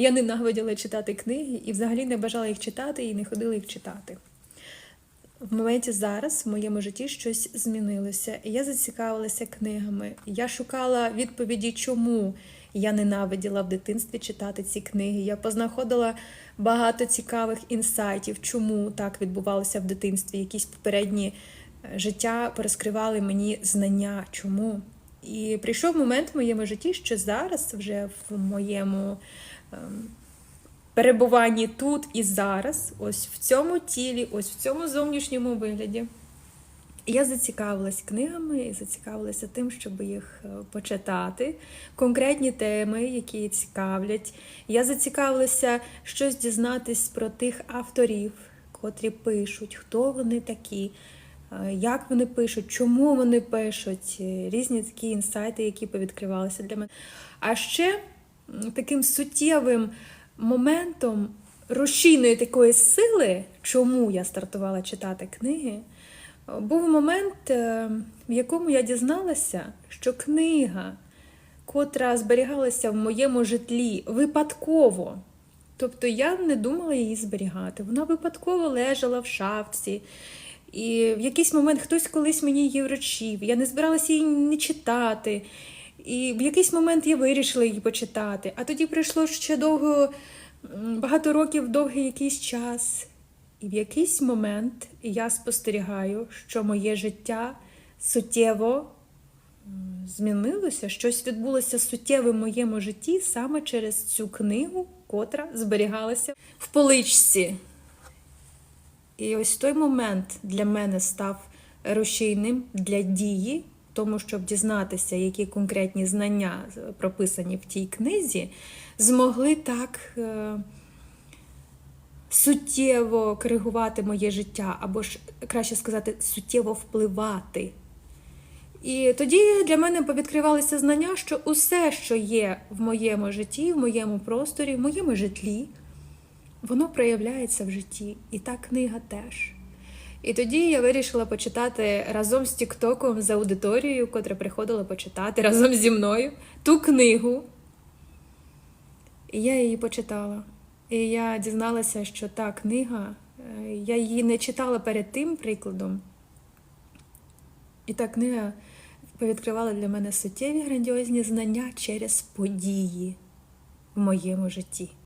Я ненавиділа читати книги і взагалі не бажала їх читати і не ходила їх читати. В моменті зараз в моєму житті щось змінилося. Я зацікавилася книгами. Я шукала відповіді, чому я ненавиділа в дитинстві читати ці книги. Я познаходила багато цікавих інсайтів, чому так відбувалося в дитинстві. Якісь попередні е, життя порозкривали мені знання, чому. І прийшов момент в моєму житті, що зараз, вже в моєму ем, перебуванні тут і зараз, ось в цьому тілі, ось в цьому зовнішньому вигляді. Я зацікавилась книгами і зацікавилася тим, щоб їх е, почитати, конкретні теми, які цікавлять. Я зацікавилася щось дізнатись про тих авторів, котрі пишуть, хто вони такі, як вони пишуть, чому вони пишуть, е, різні такі інсайти, які повідкривалися для мене. А ще таким суттєвим моментом рушійної такої сили, чому я стартувала читати книги, був момент, е, в якому я дізналася, що книга, котра зберігалася в моєму житлі випадково, тобто я не думала її зберігати, вона випадково лежала в шафці. І в якийсь момент хтось колись мені її вручив. Я не збиралася її не читати. І в якийсь момент я вирішила її почитати. А тоді пройшло ще довго, багато років, довгий якийсь час. І в якийсь момент я спостерігаю, що моє життя суттєво змінилося, щось відбулося суттєве в моєму житті саме через цю книгу, котра зберігалася в поличці. І ось той момент для мене став рушійним для дії, тому щоб дізнатися, які конкретні знання прописані в тій книзі, змогли так. е, суттєво коригувати моє життя, або ж краще сказати, суттєво впливати. І тоді для мене повідкривалися знання, що усе, що є в моєму житті, в моєму просторі, в моєму житлі, воно проявляється в житті. І та книга теж. І тоді я вирішила почитати разом з Тіктоком з аудиторією, котра приходила почитати разом зі мною ту книгу. І я її почитала. І я дізналася, що та книга, е, я її не читала перед тим прикладом. І та книга повідкривала для мене суттєві грандіозні знання через події в моєму житті.